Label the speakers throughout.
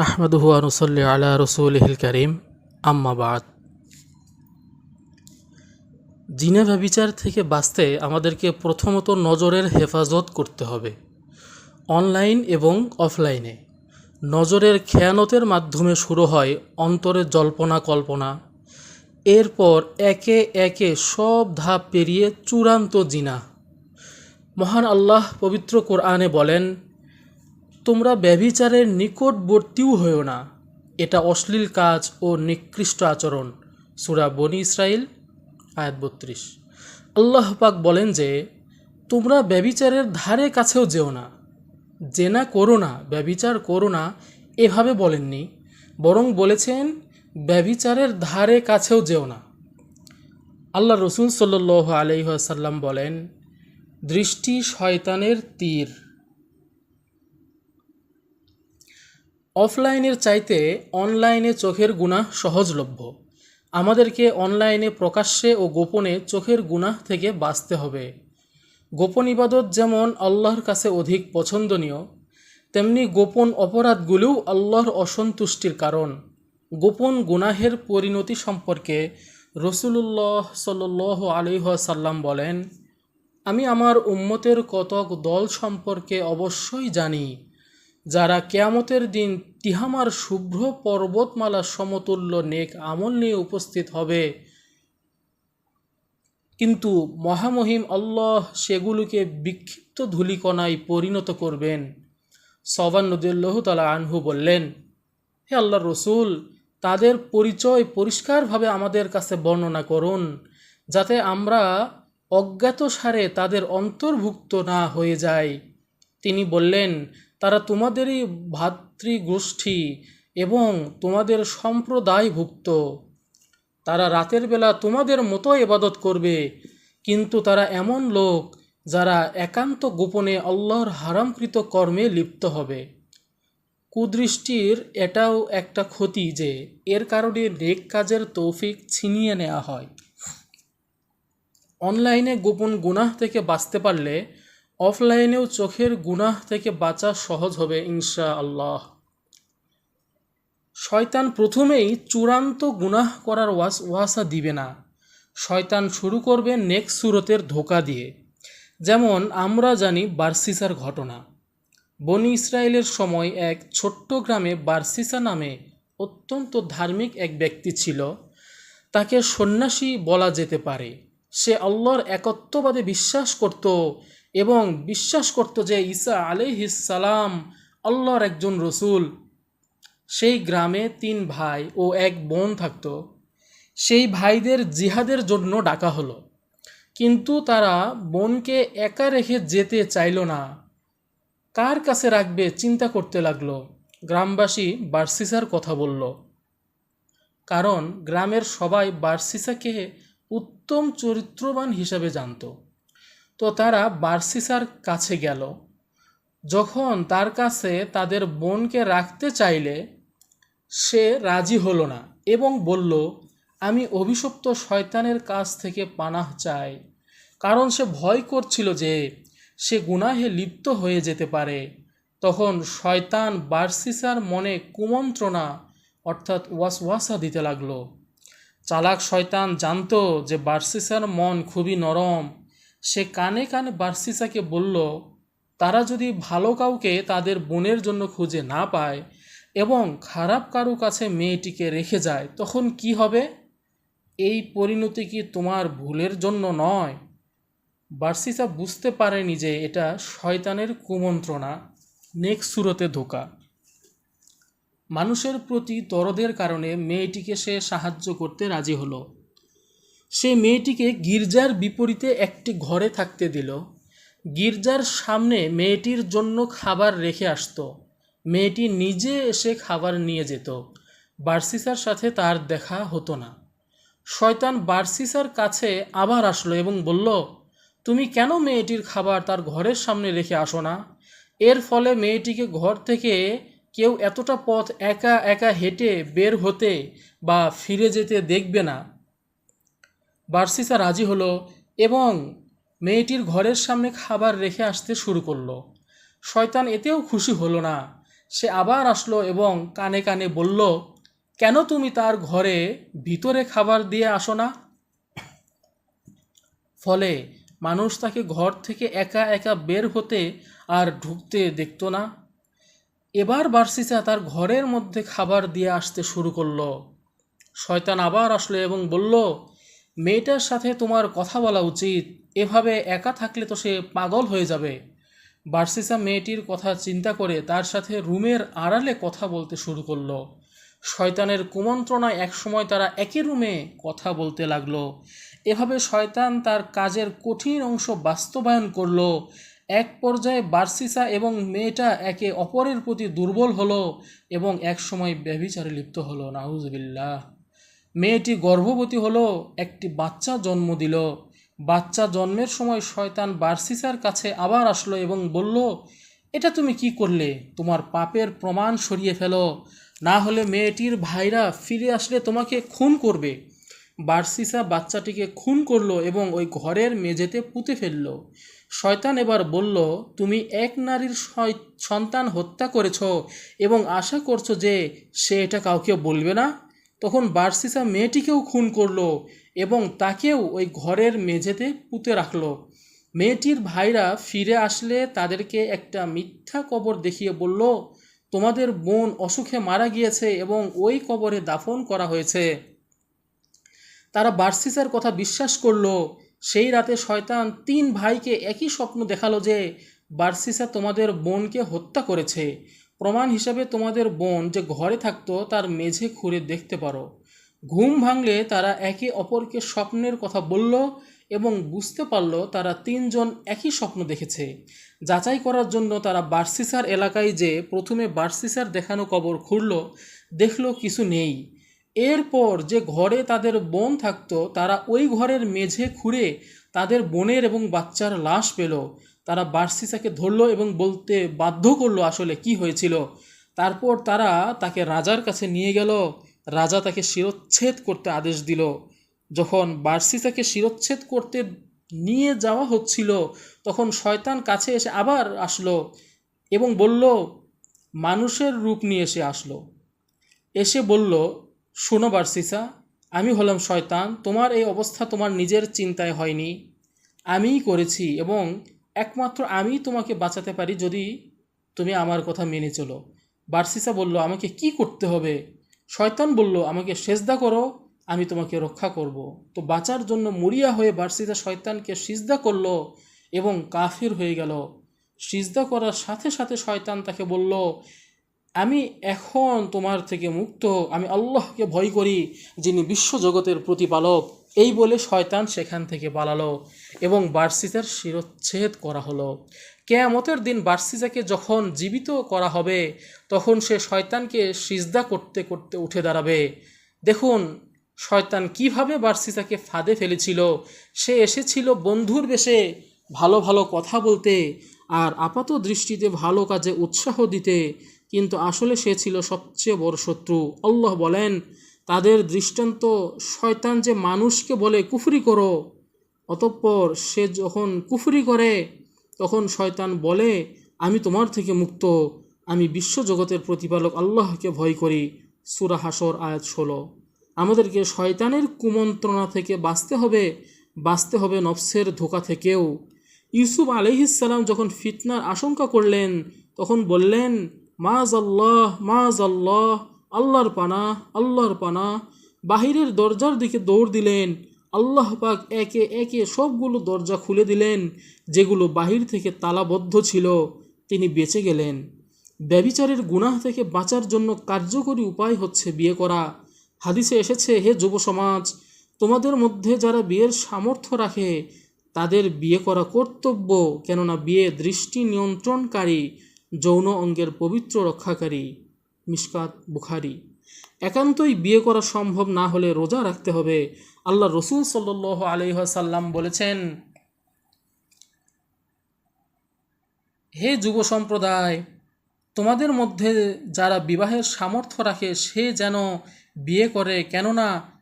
Speaker 1: নাহমাদুহু আনুসল্লি আলা রসুলহিল করিম আম্মাবাদ জিনা ব্যবিচার থেকে বাঁচতে আমাদেরকে প্রথমত নজরের হেফাজত করতে হবে। অনলাইন এবং অফলাইনে। নজরের খেয়ানতের মাধ্যমে শুরু হয় অন্তরের জল্পনা কল্পনা। এরপর একে একে সব ধাপ পেরিয়ে চূড়ান্ত জিনা। মহান আল্লাহ পবিত্র কোরআনে বলেন তোমরা ব্যভিচারের নিকটবর্তীও হয়েও না। এটা অশ্লীল কাজ ও নিকৃষ্ট আচরণ। সুরা বনি ইসরাইল আয়াত বত্রিশ। আল্লাহ পাক বলেন যে, তোমরা ব্যবিচারের ধারে কাছেও যেও না। জেনা করো না, ব্যভিচার করো না, এভাবে বলেননি। বরং বলেছেন, ব্যভিচারের ধারে কাছেও যেও না। আল্লাহ রসুল সাল্ল আলহিহাসাল্লাম বলেন, দৃষ্টি শয়তানের তীর। অফলাইনের চাইতে অনলাইনে চোখের গুণাহ সহজলভ্য। আমাদেরকে অনলাইনে প্রকাশ্যে ও গোপনে চোখের গুনাহ থেকে বাঁচতে হবে। গোপন ইবাদত যেমন আল্লাহর কাছে অধিক পছন্দনীয়, তেমনি গোপন অপরাধগুলোও আল্লাহর অসন্তুষ্টির কারণ। গোপন গুনাহের পরিণতি সম্পর্কে রসুলুল্লাহ সাল আলিহাসাল্লাম বলেন, আমি আমার উম্মতের কতক দল সম্পর্কে অবশ্যই জানি যারা কেয়ামতের দিন তিহামার শুভ্র পর্বতমালা সমতুল্য নেক আমল নিয়ে উপস্থিত হবে। কিন্তু মহামহিম আল্লাহ সেগুলোকে বিক্ষিপ্ত ধূলিকণায় পরিণত করবেন। সবান নদুল্লাহ তালা আনহু বললেন, হে আল্লাহ রসুল, তাদের পরিচয় পরিষ্কারভাবে আমাদের কাছে বর্ণনা করুন, যাতে আমরা অজ্ঞাত সারে তাদের অন্তর্ভুক্ত না হয়ে যায় তিনি বললেন তারা তোমাদেরই ভাতৃগোষ্ঠী এবং তোমাদের সম্প্রদায়ভুক্ত। তারা রাতের বেলা তোমাদের মতো এবাদত করবে, কিন্তু তারা এমন লোক যারা একান্ত গোপনে আল্লাহর হারামকৃত কর্মে লিপ্ত হবে। কুদৃষ্টির এটাও একটা ক্ষতি যে এর কারণে নেক কাজের তৌফিক ছিনিয়ে নেওয়া হয়। অনলাইনে গোপন গুনাহ থেকে বাঁচতে পারলে অফলাইনেও চোখের গুনাহ থেকে বাঁচা সহজ হবে, ইনশা আল্লাহ। শয়তান প্রথমেই চূড়ান্ত গুনাহ করার ওয়াস, ওয়াসা দিবে না। শয়তান শুরু করবে নেক্সট সুরতের ধোকা দিয়ে। যেমন আমরা জানি বার্সিসার ঘটনা। বনি ইসরায়েলের সময় এক ছোট্ট গ্রামে বার্সিসা নামে অত্যন্ত ধার্মিক এক ব্যক্তি ছিল। তাকে সন্ন্যাসী বলা যেতে পারে। সে আল্লাহর একত্ববাদে বিশ্বাস করত এবং বিশ্বাস করত যে ঈসা সালাম আল্লাহর একজন রসুল। সেই গ্রামে তিন ভাই ও এক বোন থাকত। সেই ভাইদের জিহাদের জন্য ডাকা হলো। কিন্তু তারা বোনকে একা রেখে যেতে চাইল না। কার কাছে রাখবে চিন্তা করতে লাগল। গ্রামবাসী বার্সিসার কথা বলল। কারণ গ্রামের সবাই বার্সিসাকে উত্তম চরিত্রবান হিসাবে জানত। তো তারা বার্সিসার কাছে গেল। যখন তার কাছে তাদের বোনকে রাখতে চাইলে, সে রাজি হলো না এবং বলল, আমি অভিশপ্ত শয়তানের কাছ থেকে পানাহ চাই। কারণ সে ভয় করছিল যে সে গুনাহে লিপ্ত হয়ে যেতে পারে। তখন শয়তান বার্সিসার মনে কুমন্ত্রণা অর্থাৎ ওয়াসওয়াসা দিতে লাগল। চালাক শয়তান জানতো যে বার্সিসার মন খুবই নরম সে কানে কানে বার্সিসাকে বলল, তারা যদি ভালো কাউকে তাদের বোনের জন্য খুঁজে না পায় এবং খারাপ কারও কাছে মেয়েটিকে রেখে যায়, তখন কি হবে? এই পরিণতি কি তোমার ভুলের জন্য নয়? বার্সিসা বুঝতে পারেনি যে এটা শয়তানের কুমন্ত্রণা। নেক্সট সুরতে ধোকা। মানুষের প্রতি দরদের কারণে মেয়েটিকে সে সাহায্য করতে রাজি হলো। সে মেয়েটিকে গির্জার বিপরীতে একটি ঘরে থাকতে দিল। গির্জার সামনে মেয়েটির জন্য খাবার রেখে আসতো। মেয়েটি নিজে এসে খাবার নিয়ে যেত। বার্সিসার সাথে তার দেখা হতো না। শয়তান বার্সিসার কাছে আবার আসলো এবং বলল, তুমি কেন মেয়েটির খাবার তার ঘরের সামনে রেখে আসো না? এর ফলে মেয়েটিকে ঘর থেকে কেউ এতটা পথ একা একা হেঁটে বের হতে বা ফিরে যেতে দেখবে না। বার্সিসা রাজি হলো এবং মেয়েটির ঘরের সামনে খাবার রেখে আসতে শুরু করল। শয়তান এতেও খুশি হলো না। সে আবার আসলো এবং কানে কানে বলল, কেন তুমি তার ঘরে ভিতরে খাবার দিয়ে আসো না? ফলে মানুষ তাকে ঘর থেকে একা একা বের হতে আর ঢুকতে দেখতো না। এবার বার্সিসা তার ঘরের মধ্যে খাবার দিয়ে আসতে শুরু করল। শয়তান আবার আসলো এবং বলল মেয়েটার সাথে তোমার কথা বলা উচিত। এভাবে একা থাকলে তো সে পাগল হয়ে যাবে। বার্সিসা মেয়েটির কথা চিন্তা করে তার সাথে রুমের আড়ালে কথা বলতে শুরু করল। শয়তানের কুমন্ত্রণায় একসময় তারা একই রুমে কথা বলতে লাগল। এভাবে শয়তান তার কাজের কঠিন অংশ বাস্তবায়ন করল। এক পর্যায়ে বার্সিসা এবং মেয়েটা একে অপরের প্রতি দুর্বল হলো এবং একসময় ব্যভিচারে লিপ্ত হলো। নাউজবিল্লাহ। মেয়েটি গর্ভবতী হলো, একটি বাচ্চা জন্ম দিল। বাচ্চা জন্মের সময় শয়তান বার্সিসার কাছে আবার আসলো এবং বলল, এটা তুমি কি করলে? তোমার পাপের প্রমাণ সরিয়ে ফেলো। না হলে মেয়েটির ভাইরা ফিরে আসলে তোমাকে খুন করবে। বার্সিসা বাচ্চাটিকে খুন করল এবং ওই ঘরের মেঝেতে পুঁতে ফেলল। শয়তান এবার বলল, তুমি এক নারীর সন্তান হত্যা করেছ এবং আশা করছ যে সে এটা কাউকে বলবে না? তখন বার্সিসা মেয়েটিকেও খুন করল এবং তাকেও ওই ঘরের মেঝেতে পুঁতে রাখল। মেয়েটির ভাইরা ফিরে আসলে তাদেরকে একটা মিথ্যা কবর দেখিয়ে বলল, তোমাদের বোন অসুখে মারা গিয়েছে এবং ওই কবরে দাফন করা হয়েছে। তারা বার্সিসার কথা বিশ্বাস করল। সেই রাতে শয়তান তিন ভাইকে একই স্বপ্ন দেখাল যে বার্সিসা তোমাদের বোনকে হত্যা করেছে। প্রমাণ হিসাবে তোমাদের বোন যে ঘরে থাকতো, তার মেঝে খুঁড়ে দেখতে পারো। ঘুম ভাঙলে তারা একে অপরকে স্বপ্নের কথা বলল এবং বুঝতে পারল তারা তিনজন একই স্বপ্ন দেখেছে। যাচাই করার জন্য তারা বার্সিসার এলাকায় যে প্রথমে বার্সিসার দেখানো কবর খুঁড়ল, দেখল কিছু নেই। এরপর যে ঘরে তাদের বোন থাকতো, তারা ওই ঘরের মেঝে খুঁড়ে তাদের বোনের এবং বাচ্চার লাশ পেল। তারা বার্সিসাকে ধরলো এবং বলতে বাধ্য করল আসলে কি হয়েছিল। তারপর তারা তাকে রাজার কাছে নিয়ে গেল। রাজা তাকে শিরচ্ছেদ করতে আদেশ দিল। যখন বার্সিসাকে শিরচ্ছেদ করতে নিয়ে যাওয়া হচ্ছিল, তখন শয়তান কাছে এসে আবার আসলো এবং বলল, মানুষের রূপ নিয়ে এসে আসলো। এসে বলল শোনো বার্সিসা, আমি হলাম শয়তান, তোমার এই অবস্থা তোমার নিজের চিন্তায় হয়নি। আমিই করেছি এবং একমাত্র আমিই তোমাকে বাঁচাতে পারি যদি তুমি আমার কথা মেনে চলো। বার্সিসা বলল, আমাকে কি করতে হবে? শয়তান বলল, আমাকে সেজদা করো, আমি তোমাকে রক্ষা করব। তো বাঁচার জন্য মরিয়া হয়ে বার্সিসা শয়তানকে সিজদা করল এবং কাফির হয়ে গেল। সিজদা করার সাথে সাথে শয়তান তাকে বলল আমি এখন তোমার থেকে মুক্ত, আমি আল্লাহকে ভয় করি যিনি বিশ্বজগতের প্রতিপালক। এই বলে শয়তান সেখান থেকে পালালো এবং বার্সিজার শিরচ্ছেদ করা হলো। কেয়ামতের দিন বার্সিজাকে যখন জীবিত করা হবে, তখন সে শয়তানকে সিজদা করতে করতে উঠে দাঁড়াবে। দেখুন, শয়তান কীভাবে বার্সিজাকে ফাঁদে ফেলেছিল। সে এসেছিল বন্ধুর বেশে ভালো ভালো কথা বলতে আর আপাত দৃষ্টিতে ভালো কাজে উৎসাহ দিতে। কিন্তু আসলে সে ছিল সবচেয়ে বড় শত্রু। আল্লাহ বলেন, তাদের দৃষ্টান্ত শয়তান যে মানুষকে বলে, কুফরি করো। অতঃপর সে যখন কুফরি করে, তখন শয়তান বলে, আমি তোমার থেকে মুক্ত। আমি বিশ্বজগতের প্রতিপালক আল্লাহকে ভয় করি। সুরা হাসর আয়াত ষোলো। আমাদেরকে শয়তানের কুমন্ত্রণা থেকে বাঁচতে হবে বাঁচতে হবে নফসের ধোকা থেকেও। ইউসুফ আলহিসাল্লাম যখন ফিতনার আশঙ্কা করলেন, তখন বললেন মাজ আল্লাহ মাজ আল্লাহ আল্লাহর পানা আল্লাহর পানা। বাহিরের দরজার দিকে দৌড় দিলেন। আল্লাহ পাক একে একে সবগুলো দরজা খুলে দিলেন, যেগুলো বাহির থেকে তালাবদ্ধ ছিল। তিনি বেঁচে গেলেন। ব্যবিচারের গুনাহ থেকে বাঁচার জন্য কার্যকরী উপায় হচ্ছে বিয়ে করা। হাদিসে এসেছে, হে যুব সমাজ, তোমাদের মধ্যে যারা বিয়ের সামর্থ্য রাখে, তাদের বিয়ে করা কর্তব্য। কেননা বিয়ে দৃষ্টি নিয়ন্ত্রণকারী। যৌন অঙ্গের পবিত্র রক্ষাকারী মিসকাত বুখারি। একান্তই বিয়ে করা সম্ভব না হলে রোজা রাখতে হবে। আল্লাহ রসুল সাল্ল আলহাসাল্লাম বলেছেন, হে যুব সম্প্রদায়, তোমাদের মধ্যে যারা বিবাহের সামর্থ্য রাখে, সে যেন বিয়ে করে, কেননা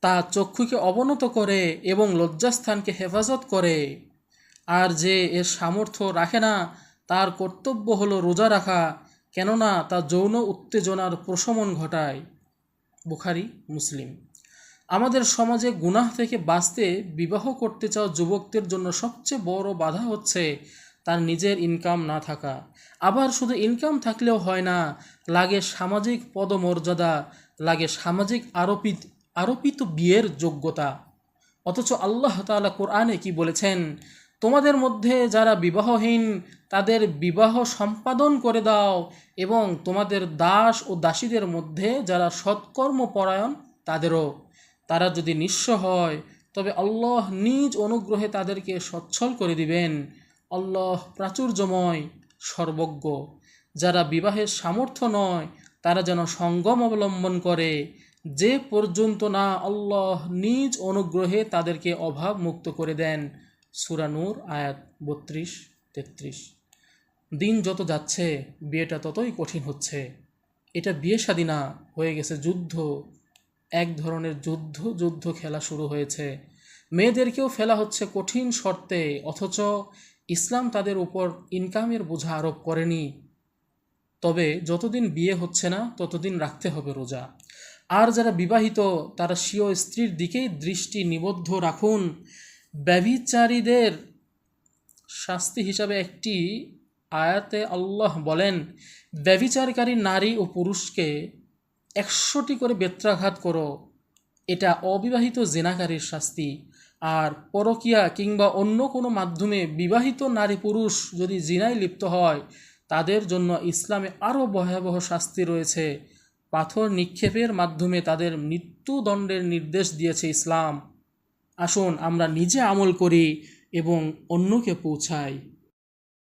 Speaker 1: তা চক্ষুকে অবনত করে এবং লজ্জাস্থানকে হেফাজত করে। আর যে এর সামর্থ্য রাখে না তার কর্তব্য হলো রোজা রাখা, কেননা তা যৌন উত্তেজনার প্রশমন ঘটায়। বুখারি, মুসলিম। আমাদের সমাজে গুনাহ থেকে বাঁচতে, বিবাহ করতে চাওয়া যুবকদের জন্য সবচেয়ে বড় বাধা হচ্ছে তার নিজের ইনকাম না থাকা। আবার শুধু ইনকাম থাকলেও হয় না, লাগে সামাজিক পদমর্যাদা, লাগে সামাজিক আরোপিত আরোপিত বিয়ের যোগ্যতা। অথচ আল্লাহ তাআলা কোরআনে কি বলেছেন? তোমাদের মধ্যে যারা বিবাহহীন, তাদের বিবাহ সম্পাদন করে দাও এবং তোমাদের দাস ও দাসীদের মধ্যে যারা সৎকর্ম পরায়ণ তাদেরও। তারা যদি নিঃস্ব হয়, তবে আল্লাহ নিজ অনুগ্রহে তাদেরকে সচ্ছল করে দিবেন। আল্লাহ প্রাচুর্যময়, সর্বজ্ঞ। যারা বিবাহের সামর্থ্য নয়, তারা যেন সঙ্গম অবলম্বন করে। যে পর্যন্ত না আল্লাহ নিজ অনুগ্রহে তাদেরকে অভাব মুক্ত করে দেন। সুরানুর আয়াত বত্রিশ, তেত্রিশ। দিন যত যাচ্ছে, বিয়েটা ততই কঠিন হচ্ছে। এটা বিয়ে শাদী না, হয়ে গেছে যুদ্ধ। এক ধরনের যুদ্ধ যুদ্ধ খেলা শুরু হয়েছে। মেয়েদেরকেও ফেলা হচ্ছে কঠিন শর্তে, অথচ ইসলাম তাদের উপর ইনকামের বোঝা আরোপ করেনি। তবে যতদিন বিয়ে হচ্ছে না, ততদিন রাখতে হবে রোজা। আর যারা বিবাহিত, তারা স্বীয় স্ত্রীর দিকেই দৃষ্টি নিবদ্ধ রাখুন। ব্যভিচারীদের শাস্তি হিসাবে একটি আয়াতে আল্লাহ বলেন, ব্যভিচারকারী নারী ও পুরুষকে একশোটি করে বেত্রাঘাত করো। এটা অবিবাহিত জেনাকারীর শাস্তি। আর পরকিয়া কিংবা অন্য কোনো মাধ্যমে বিবাহিত নারী পুরুষ যদি জিনায় লিপ্ত হয়, তাদের জন্য ইসলামে আরও ভয়াবহ শাস্তি রয়েছে। পাথর নিক্ষেপের মাধ্যমে তাদের মৃত্যুদণ্ডের নির্দেশ দিয়েছে ইসলাম। আসুন আমরা নিজে আমল করি এবং অন্যকে পৌঁছাই।